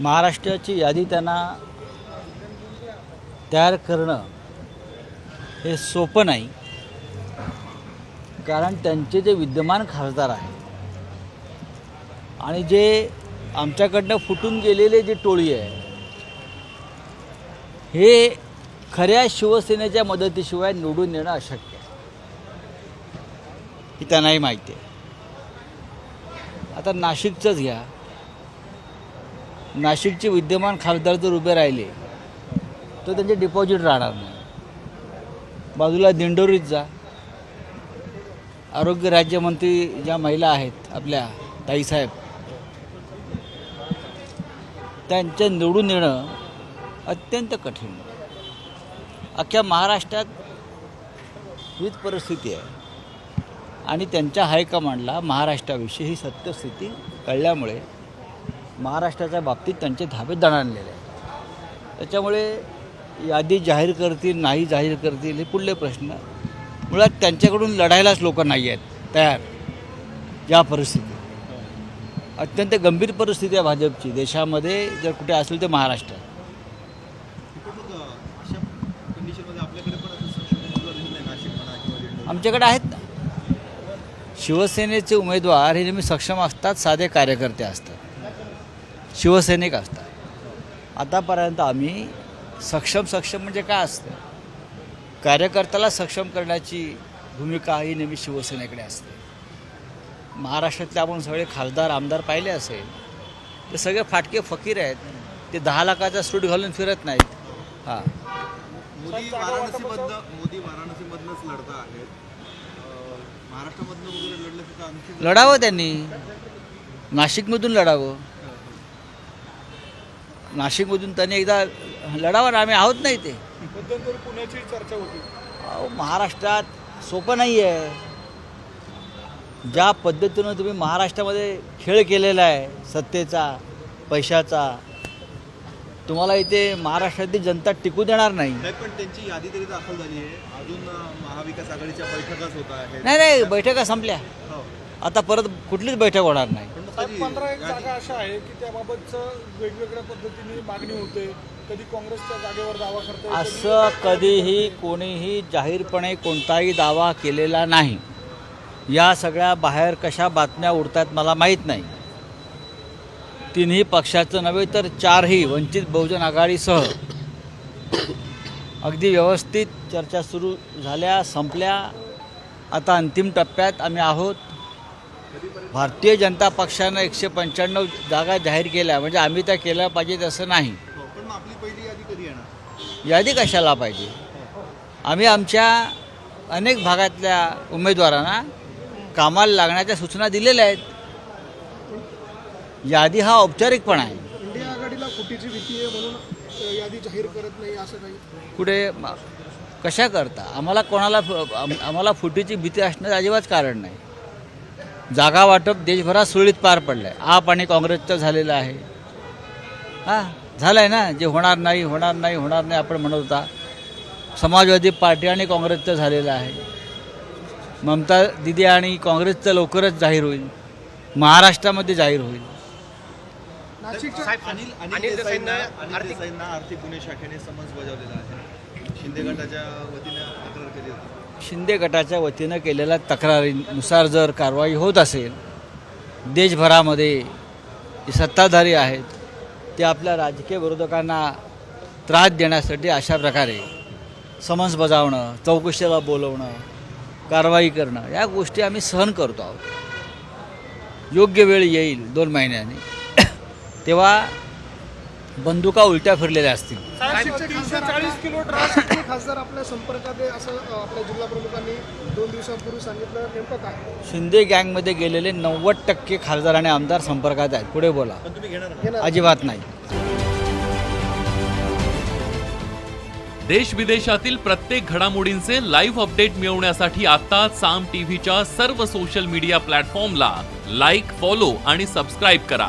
महाराष्ट्राची यादी त्यांना तयार करणं हे सोपं नाही. कारण त्यांचे जे विद्यमान खासदार आहेत आणि जे आमच्याकडनं फुटून गेलेले जे टोळी आहे हे खऱ्या शिवसेनेच्या मदतीशिवाय निवडून येणं अशक्य आहे. ही त्यांनाही माहिती आहे. आता नाशिकचंच घ्या. नाशिकचे विद्यमान खासदार जर उभे राहिले तर त्यांचे डिपॉझिट राहणार नाही. बाजूला दिंडोरीत जा. आरोग्य राज्यमंत्री ज्या महिला आहेत आपल्या ताईसाहेब त्यांच्या निवडून येणं अत्यंत कठीण अख्ख्या महाराष्ट्रात हीच परिस्थिती आहे. आणि त्यांच्या हायकमांडला महाराष्ट्राविषयी ही सत्यस्थिती कळल्यामुळे महाराष्ट्राच्या बाबतीत त्यांचे धाबे दणाणलेले आहेत. त्याच्यामुळे यादी जाहीर करतील नाही जाहीर करतील हे पुढले प्रश्न. मुळात त्यांच्याकडून लढायलाच लोक नाही आहेत तयार. या परिस्थितीत. अत्यंत गंभीर परिस्थिती आहे भाजपची. देशामध्ये जर कुठे असेल तर महाराष्ट्र. आमच्याकडे आहेत. ना शिवसेनेचे उमेदवार हे नेहमी सक्षम असतात साधे कार्यकर्ते असतात. शिवसैनिक असतात. आतापर्यंत आम्ही सक्षम सक्षम म्हणजे काय असतं? कार्यकर्त्याला सक्षम करण्याची भूमिका ही नेहमी शिवसेनेकडे असते. महाराष्ट्रातले आपण सगळे खासदार आमदार पाहिले असेल ते सगळे फाटके फकीर आहेत. ते दहा लाखाचा सूट घालून फिरत नाहीत. हां. मोदी वाराणसीमधनं मोदी वाराणसीमधनंच लढता आहेत. महाराष्ट्रामधनं वगैरे लढलं लढावं त्यांनी. नाशिकमधून लढावं. नाशिकमधून त्यांनी एकदा लढावं ना आम्ही आहोत नाही ते मध्यंतरी पुण्याची चर्चा होती. अहो महाराष्ट्रात सोपं नाही आहे ज्या पद्धतीनं तुम्ही महाराष्ट्रामध्ये खेळ केलेला आहे सत्तेचा पैशाचा तुम्हाला इथे महाराष्ट्रातली जनता टिकू देणार नाही. पण त्यांची यादी तरी दाखल झाली आहे. अजून महाविकास आघाडीच्या बैठकाच होत आहेत. नाही नाही बैठका संपल्या. हो. आता परत कुठलीच बैठक होणार नाही. कधी पंधरा एक जागा अशा आहे की त्याबाबतचं वेगवेगळ्या पद्धतीने मागणी होते. कधी काँग्रेसच्या जागेवर दावा करते असं कधीही कोणीही जाहीरपणे कोणताही दावा केलेला नाही. या सगळ्या बाहेर कशा बातम्या उडतात मला माहीत नाही. तिन्ही पक्षाचं नव्हे तर चारही वंचित बहुजन आघाडीसह. अगदी व्यवस्थित चर्चा सुरू झाल्या संपल्या. आता अंतिम टप्प्यात आम्ही आहोत. भारतीय जनता पक्षानं एकशे पंच्याण्णव जागा जाहीर केल्या. म्हणजे आम्ही त्या केल्या पाहिजेत असं नाही. हो, यादी कशाला पाहिजे? आम्ही आमच्या अनेक भागातल्या उमेदवारांना कामाला लागण्याच्या सूचना दिलेल्या आहेत. यादी हा औपचारिकपणा आहे. कुठे? कशा करता? आम्हाला कोणाला आम्हाला फुटीची भीती असण्याचं अजिबात कारण नाही. जागा वाटप देशभरात सुरळीत पार पडलं आहे आप आणि काँग्रेसचं झालेलं आहे. हां झालं आहे ना? जे होणार नाही होणार नाही होणार नाही आपण म्हणत होता. समाजवादी पार्टी आणि काँग्रेसचं झालेलं आहे. ममता दिदी आणि काँग्रेसचं लवकरच जाहीर होईल. महाराष्ट्रामध्ये जाहीर होईल. आर्थिक गुन्हे शाखेने समन्स बजावलेला आहे. शिंदे गटाच्या वतीने तक्रार केली होती. शिंदे गटाच्या वतीनं केलेल्या तक्रारीनुसार जर कारवाई होत असेल देशभरामध्ये जे सत्ताधारी आहेत ते आपल्या राजकीय विरोधकांना त्रास देण्यासाठी अशा प्रकारे समन्स बजावणं चौकशीला बोलवणं कारवाई करणं या गोष्टी आम्ही सहन करतो आहोत. योग्य वेळ येईल दोन महिन्यांनी. तेव्हा बंदुका उलट्या फिरलेल्या असतील. नाशिकचे तीनशे चाळीस किलो ड्रग्स खासदार आपल्या संपर्कात आहे असं अ, आपल्या जिल्हा प्रमुखांनी दोन दिवसांपूर्वी सांगितलं. नेमकं काय? शिंदे गँगमध्ये गेलेले नव्वद टक्के खासदार आणि आमदार संपर्कात आहेत. पुढे बोला. पण तुम्ही घेणार ना? घेणार. अजिबात नाही. देश विदेशातील प्रत्येक घडामोडींचे लाईव्ह अपडेट मिळवण्यासाठी आता साम टीव्हीच्या सर्व सोशल मीडिया प्लॅटफॉर्मला लाईक फॉलो आणि सबस्क्राईब करा.